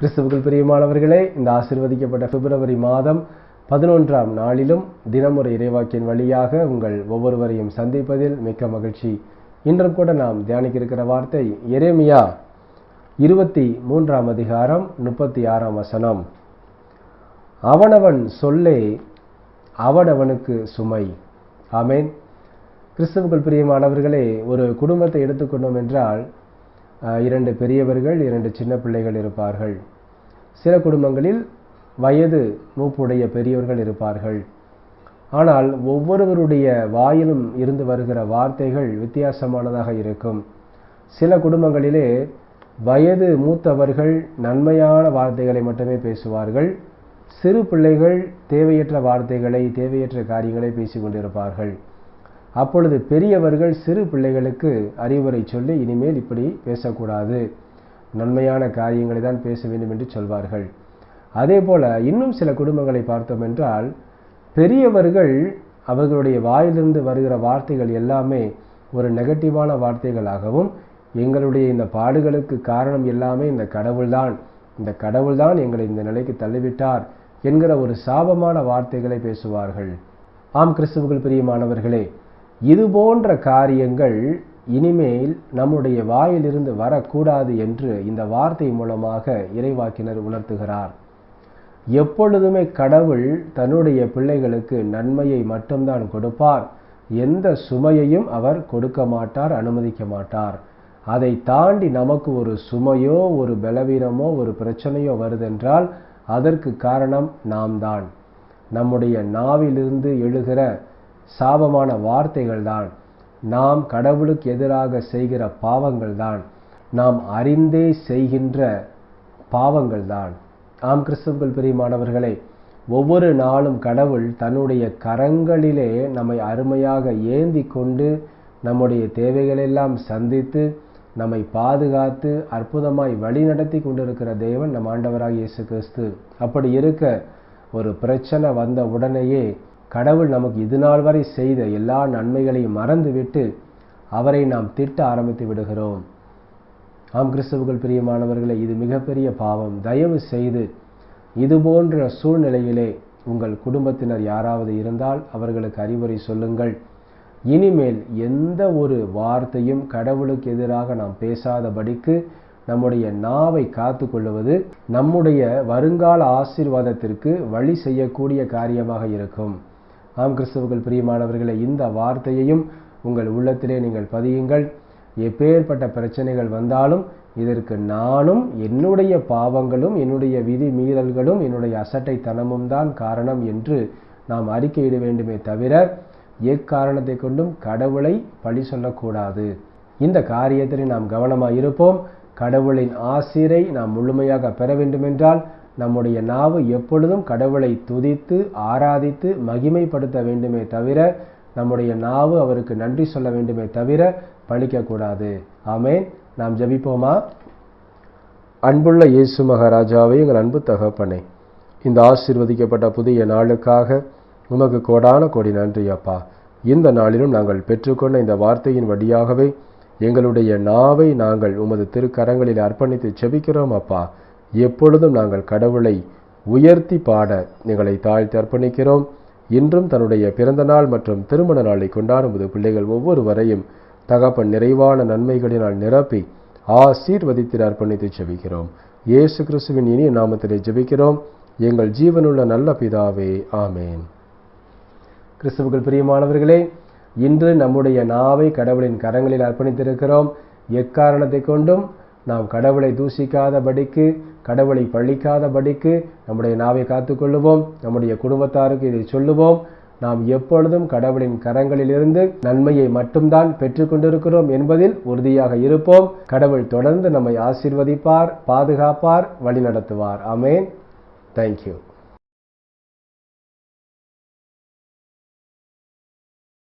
கிறிஸ்துவுக்குள் பிரியமானவர்களே இந்த ஆசிர்வதிக்கப்பட்ட பிப்ரவரி மாதம் பதினொன்றாம் நாளிலும் தினமுறை இறைவாக்கின் வழியாக உங்கள் ஒவ்வொருவரையும் சந்திப்பதில் மிக்க மகிழ்ச்சி. இன்றும் கூட நாம் தியானிக்க இருக்கிற வார்த்தை எரேமியா இருபத்தி மூன்றாம் அதிகாரம் முப்பத்தி ஆறாம் வசனம். அவனவன் சொல்லே அவனவனுக்கு சுமை. ஆமேன். கிறிஸ்துவுக்குள் பிரியமானவர்களே ஒரு குடும்பத்தை எடுத்துக்கொண்டோம் என்றால் இரண்டு பெரியவர்கள் இரண்டு சின்ன பிள்ளைகள் இருப்பார்கள். சில குடும்பங்களில் வயது மூப்புடைய பெரியவர்கள் இருப்பார்கள். ஆனால் ஒவ்வொருவருடைய வாயிலும் இருந்து வருகிற வார்த்தைகள் வித்தியாசமானதாக இருக்கும். சில குடும்பங்களிலே வயது மூத்தவர்கள் நன்மையான வார்த்தைகளை மட்டுமே பேசுவார்கள். சிறு பிள்ளைகள் தேவையற்ற வார்த்தைகளை தேவையற்ற காரியங்களை பேசிக்கொண்டிருப்பார்கள் அப்பொழுது பெரியவர்கள் சிறு பிள்ளைகளுக்கு அறிவுரை சொல்லி இனிமேல் இப்படி பேசக்கூடாது. நன்மையான காரியங்களை தான் பேச வேண்டும் என்று சொல்வார்கள். அதே போல இன்னும் சில குடும்பங்களை பார்த்தோம் என்றால் பெரியவர்கள் அவர்களுடைய வாயிலிருந்து வருகிற வார்த்தைகள் எல்லாமே ஒரு நெகட்டிவான வார்த்தைகளாகவும் எங்களுடைய இந்த பாடுகளுக்கு காரணம் எல்லாமே இந்த கடவுள்தான் இந்த கடவுள்தான் எங்களை இந்த நிலைக்கு தள்ளிவிட்டார் என்கிற ஒரு சாபமான வார்த்தைகளை பேசுவார்கள். ஆம் கிறிஸ்துவர்கள் பிரியமானவர்களே இது போன்ற காரியங்கள் இனிமேல் நம்முடைய வாயிலிருந்து வரக்கூடாது என்று இந்த வார்த்தை மூலமாக இறைவாக்கினர் உணர்த்துகிறார். எப்பொழுதுமே கடவுள் தன்னுடைய பிள்ளைகளுக்கு நன்மையை மட்டும்தான் கொடுப்பார். எந்த சுமையையும் அவர் கொடுக்க மாட்டார் அனுமதிக்க மாட்டார். அதை தாண்டி நமக்கு ஒரு சுமையோ ஒரு பலவீனமோ ஒரு பிரச்சனையோ வருதென்றால் அதற்கு காரணம் நாம் தான் நம்முடைய நாவிலிருந்து எழுகிற சாபமான வார்த்தைகள் தான் நாம் கடவுளுக்கு எதிராக செய்கிற பாவங்கள் தான் நாம் அறிந்தே செய்கின்ற பாவங்கள் தான் ஆம் கிறிஸ்துவுக்குள் பிரியமானவர்களே ஒவ்வொரு நாளும் கடவுள் தன்னுடைய கரங்களிலே நம்மை அருமையாக ஏந்தி கொண்டு நம்முடைய தேவைகளெல்லாம் சந்தித்து நம்மை பாதுகாத்து அற்புதமாய் வழி நடத்தி கொண்டிருக்கிற தேவன் நம் ஆண்டவராக இயேசு கிறிஸ்து. அப்படி இருக்க ஒரு பிரச்சனை வந்த உடனேயே கடவுள் நமக்கு இது நாள் வரை செய்த எல்லா நன்மைகளையும் மறந்துவிட்டு அவரை நாம் திட்ட ஆரம்பித்து விடுகிறோம். ஆம் கிறிஸ்தவர்கள் பிரியமானவர்களே இது மிகப்பெரிய பாவம். தயவு செய்து இது போன்ற சூழ்நிலையிலே உங்கள் குடும்பத்தினர் யாராவது இருந்தால் அவர்களுக்கு அறிவுரை சொல்லுங்கள். இனிமேல் எந்த ஒரு வார்த்தையும் கடவுளுக்கு எதிராக நாம் பேசாதபடிக்கு நம்முடைய நாவை காத்து கொள்வது நம்முடைய வருங்கால ஆசீர்வாதத்திற்கு வழி செய்யக்கூடிய காரியமாக இருக்கும். ஆம் கிறிஸ்துவுக்குள் பிரியமானவர்களே இந்த வார்த்தையையும் உங்கள் உள்ளத்திலே நீங்கள் பதியுங்கள். எப்பேற்பட்ட பிரச்சனைகள் வந்தாலும் இதற்கு நானும் என்னுடைய பாவங்களும் என்னுடைய விதி மீறல்களும் என்னுடைய அசட்டைத்தனமும் தான் காரணம் என்று நாம் அறிக்கையிட வேண்டுமே தவிர எக்காரணத்தை கொண்டும் கடவுளை பழி சொல்லக்கூடாது. இந்த காரியத்தில் நாம் கவனமாக இருப்போம். கடவுளின் ஆசிரை நாம் முழுமையாக பெற வேண்டுமென்றால் நம்முடைய நாவு எப்பொழுதும் கடவுளை துதித்து ஆராதித்து மகிமைப்படுத்த வேண்டுமே தவிர நம்முடைய நாவு அவருக்கு நன்றி சொல்ல வேண்டுமே தவிர பழிக்கக்கூடாது. ஆமேன். நாம் ஜெபிப்போமா? அன்புள்ள இயேசு மகாராஜாவை எங்கள் அன்பு தகப்பனே இந்த ஆசீர்வதிக்கப்பட்ட புதிய நாளுக்காக உமக்கு கோடான கோடி நன்றி அப்பா. இந்த நாளிலும் நாங்கள் பெற்றுக்கொண்ட இந்த வார்த்தையின் வழியாகவே எங்களுடைய நாவை நாங்கள் உமது திருக்கரங்களில் அர்ப்பணித்து செபிக்கிறோம் அப்பா. எப்பொழுதும் நாங்கள் கடவுளை உயர்த்தி பாட எங்களை தாழ்த்தி அர்ப்பணிக்கிறோம். இன்றும் தன்னுடைய பிறந்த நாள் மற்றும் திருமண நாளை கொண்டாடும்போது பிள்ளைகள் ஒவ்வொருவரையும் தகப்பன் நிறைவான நன்மைகளினால் நிரப்பி ஆசீர்வதித்து அர்ப்பணித்து ஜெபிக்கிறோம். இயேசு கிறிஸ்துவின் இனிய நாமத்திலே ஜெபிக்கிறோம். எங்கள் ஜீவனுள்ள நல்ல பிதாவே ஆமேன். கிறிஸ்துவர்கள் பிரியமானவர்களே இன்று நம்முடைய நாவை கடவுளின் கரங்களில் அர்ப்பணித்திருக்கிறோம். எக்காரணத்தை கொண்டும்? நாம் கடவுளை தூசிக்காதபடிக்கு கடவுளை பழிக்காதபடிக்கு நம்முடைய நாவை காத்துக்கொள்ளுவோம் நம்முடைய குடும்பத்தாருக்கு இதை சொல்லுவோம். நாம் எப்பொழுதும் கடவுளின் கரங்களிலிருந்து நன்மையை மட்டும்தான் பெற்றுக்கொண்டிருக்கிறோம் என்பதில் உறுதியாக இருப்போம். கடவுள் தொடர்ந்து நம்மை ஆசீர்வதிப்பார் பாதுகாப்பார் வழிநடத்துவார். அமேன் தேங்க்யூ